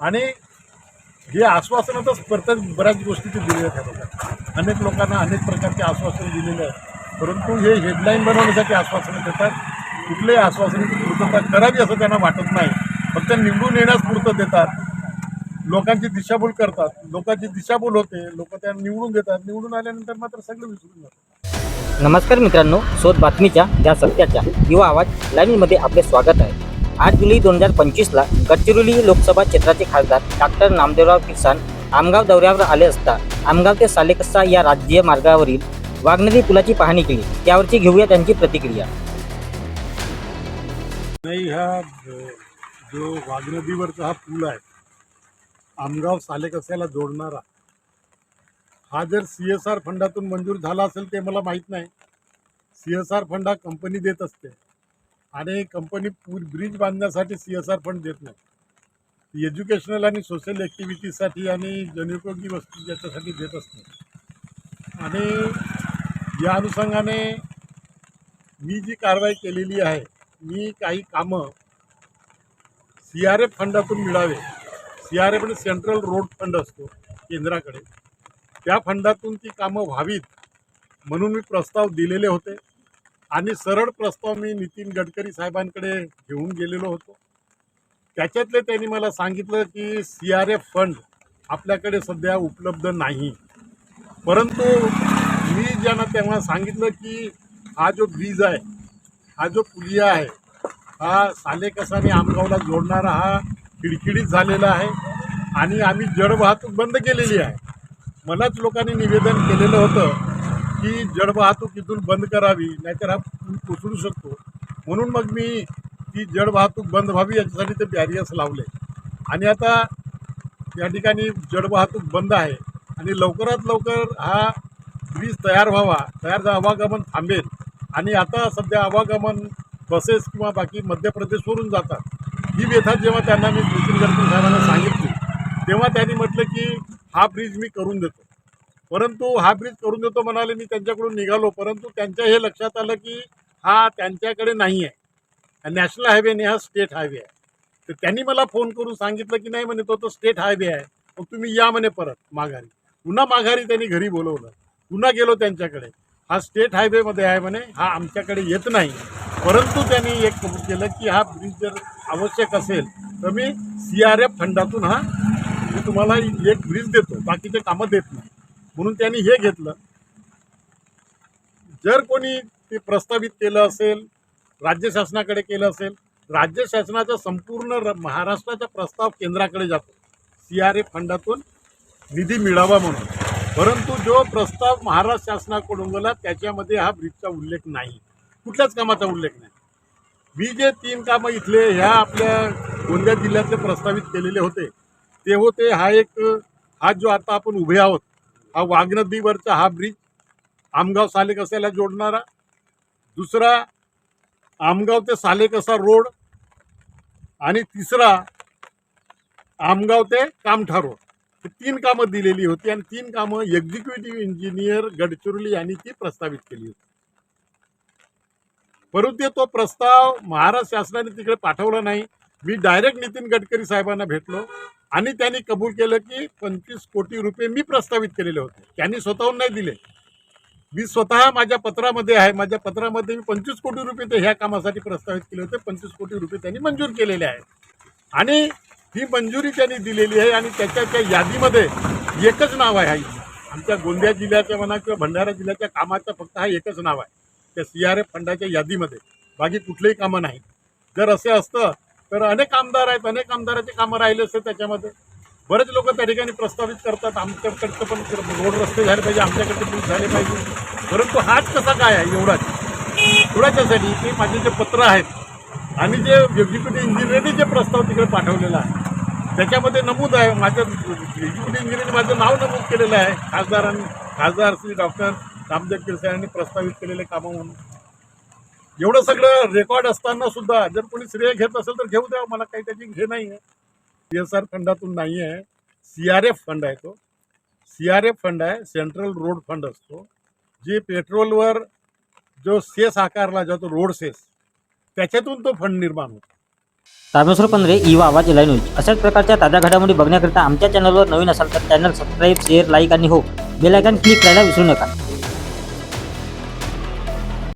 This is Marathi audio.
आणि हे आश्वासनातच परत बऱ्याच गोष्टीची दिलेल्या आहेत अनेक लोकांना अनेक प्रकारचे आश्वासन दिलेले आहेत. परंतु हे हेडलाईन बनवण्यासाठी आश्वासनं देतात. कुठल्याही आश्वासनाची पूर्तता करावी असं त्यांना वाटत नाही. फक्त निवडून येण्यास पुरतं देतात. लोकांची दिशाभूल करतात. लोकांची दिशाभूल होते. लोक त्यांना निवडून देतात. निवडून आल्यानंतर मात्र सगळं विसरून जातात. नमस्कार मित्रांनो. शोध बातमीच्या ज्या सत्याच्या युवा आवाज लाईव्हमध्ये आपले स्वागत आहे. आठ जुलै दोन हजार पंचवीसला गडचिरोली लोकसभा क्षेत्राचे खासदार डॉक्टर नामदेवराव किसान आमगाव दौऱ्यावर आले असता आमगाव ते सालेकस्सा या राज्य मार्गावरील वाघनदी पुलाची पाहणी केली. त्यावरची घेऊया त्यांची प्रतिक्रिया. नाही हा जो वाघनदीवरचा हा पूल आहे आमगाव सालेकस्याला जोडणारा हा जर सी एस आर फंडातून मंजूर झाला असेल ते मला माहीत नाही. सी एस आर फंड हा कंपनी देत असते. आणि कंपनी पूल ब्रिज बांधण्यासाठी सी एस आर फंड देत नाही. एज्युकेशनल आणि सोशल ॲक्टिव्हिटीसाठी आणि जनोपयोगी वस्तू याच्यासाठी देत असते. आणि या अनुषंगाने मी जी कारवाई केलेली आहे मी काही कामं सी आर एफ फंडातून मिळावे. सी आर एफ म्हणजे सेंट्रल रोड फंड असतो केंद्राकडे. त्या फंडातून ती कामं व्हावीत म्हणून मी प्रस्ताव दिलेले होते. आणि सरळ प्रस्ताव मी नितीन गडकरी साहेबांकडे घेऊन गेलेलो होतो. त्याच्यातले त्यांनी मला सांगितलं की सी आर एफ फंड आपल्याकडे सध्या उपलब्ध नाही. परंतु मी ज्यांना तेव्हा सांगितलं की हा जो ब्रिज आहे हा जो पुलिया आहे हा सालेकसाने आमगावला जोडणारा हा खिडखिडीत झालेला आहे आणि आम्ही जड वाहतूक बंद केलेली आहे. मलाच लोकांनी निवेदन केलेलं होतं की जड वाहतूक इथून बंद करावी नाहीतर हा पूल कोसळू शकतो. म्हणून मग मी ती जड वाहतूक बंद व्हावी याच्यासाठी ते बॅरियर्स लावले. आणि आता या ठिकाणी जड वाहतूक बंद आहे आणि लवकरात लवकर हा ब्रिज तयार व्हावा तयार आवागमन थांबेल. आणि आता सध्या आवागमन बसेस किंवा बाकी मध्य प्रदेशवरून जातात. ही व्यथा जेव्हा त्यांना मी नितीन गडकरी साहेबांना सांगितली तेव्हा त्यांनी म्हटलं की हा ब्रिज मी करून देतो. परंतु हा ब्रिज करून देतो म्हणाले मी त्यांच्याकडून निघालो. परंतु त्यांच्या हे लक्षात आलं की हा त्यांच्याकडे नाही आहे. नॅशनल हायवे नाही हा स्टेट हायवे आहे. तर त्यांनी मला फोन करून सांगितलं की नाही म्हणे तो तो स्टेट हायवे आहे. मग तुम्ही या म्हणे परत माघारी. पुन्हा माघारी त्यांनी घरी बोलवलं. पुन्हा गेलो त्यांच्याकडे. हा स्टेट हायवेमध्ये आहे म्हणे हा आमच्याकडे येत नाही. परंतु त्यांनी एक कबूल केलं की हा ब्रिज जर आवश्यक असेल तर मी सी आर एफ फंडातून हा मी तुम्हाला एक ब्रिज देतो. बाकीचे कामं देत नाही. म्हणून त्यांनी हे घेतलं. जर कोणी ते प्रस्तावित केलं असेल राज्य शासनाकडे केलं असेल राज्य शासनाचा संपूर्ण र- महाराष्ट्राचा प्रस्ताव केंद्राकडे जातो. सी आर ए फंडातून निधी मिळावा म्हणून. परंतु जो प्रस्ताव महाराष्ट्र शासनाकडून गेला त्याच्यामध्ये हा ब्रिजचा उल्लेख नाही. कुठल्याच कामाचा उल्लेख नाही. मी जे तीन कामं इथले ह्या आपल्या गोंदिया जिल्ह्यातले प्रस्तावित केलेले होते ते होते हा एक हा जो आता आपण उभे आहोत हा वाघ नदीवरचा हा ब्रिज आमगाव सालेकसाला जोडणारा. दुसरा आमगाव ते सालेकसा रोड आणि तिसरा आमगाव ते कामठा रोड. ही तीन कामं दिलेली होती आणि तीन कामं एक्झिक्युटिव्ह इंजिनियर गडचिरोली यांनी ती प्रस्तावित केली होती. परंतु तो प्रस्ताव महाराष्ट्र शासनाने तिकडे पाठवला नाही. मी डायरेक्ट नितीन गडकरी साहेबांना भेटलो. आणि त्यांनी कबूल केलं की पंचवीस कोटी रुपये मी प्रस्तावित केलेले होते. त्यांनी स्वतःहून नाही दिले. मी स्वतः माझ्या पत्रामध्ये आहे. माझ्या पत्रामध्ये मी पंचवीस कोटी रुपये ते ह्या कामासाठी प्रस्तावित केले होते. पंचवीस कोटी रुपये त्यांनी मंजूर केलेले आहेत. आणि ही मंजुरी त्यांनी दिलेली आहे आणि त्याच्या त्या यादीमध्ये एकच नाव आहे हा आमच्या गोंदिया जिल्ह्याच्या म्हणा किंवा भंडारा जिल्ह्याच्या कामाचं फक्त हा एकच नाव आहे. त्या सी आर एफ फंडाच्या यादीमध्ये. बाकी कुठलेही कामं नाही. जर असे असतं तर अनेक आमदार आहेत अनेक आमदाराचे कामं राहिले असते त्याच्यामध्ये. बरेच लोक त्या ठिकाणी प्रस्तावित करतात आमच्याकडचं पण रोड रस्ते झाले पाहिजे आमच्याकडचे पूल झाले पाहिजे. परंतु हाच कसा काय आहे एवढाच एवढ्याच्यासाठी की माझे जे पत्र आहेत आणि जे एक्झिक्युटिव्ह इंजिनियरने जे प्रस्ताव तिकडे पाठवलेला आहे त्याच्यामध्ये नमूद आहे. माझं एक्झिक्युटिव्ह इंजिनिअरने माझं नाव नमूद केलेलं आहे. खासदारांनी खासदार श्री डॉक्टर रामदेव किरसे यांनी प्रस्तावित केलेले कामं म्हणून. एवढं सगळं रेकॉर्ड असताना सुद्धा जर कोणी श्रेय घेत असेल तर घेऊ द्या मला काही त्याची घे नाही आहे पी एस आर फंडातून नाही आहे सी आर एफ फंड आहे तो. सी आर एफ फंड आहे सेंट्रल रोड फंड असतो. जे पेट्रोलवर जो सेस आकारला जातो रोड सेस त्याच्यातून तो फंड निर्माण होतो. रामेश्वर पंधरे इवा आवाज लाईन न्यूज. अशाच प्रकारच्या ताज्या घडामोडी बघण्याकरिता आमच्या चॅनलवर नवीन असाल तर चॅनल सबस्क्राईब शेअर लाईक आणि हो बेलायकन क्लिक करायला विसरू नका.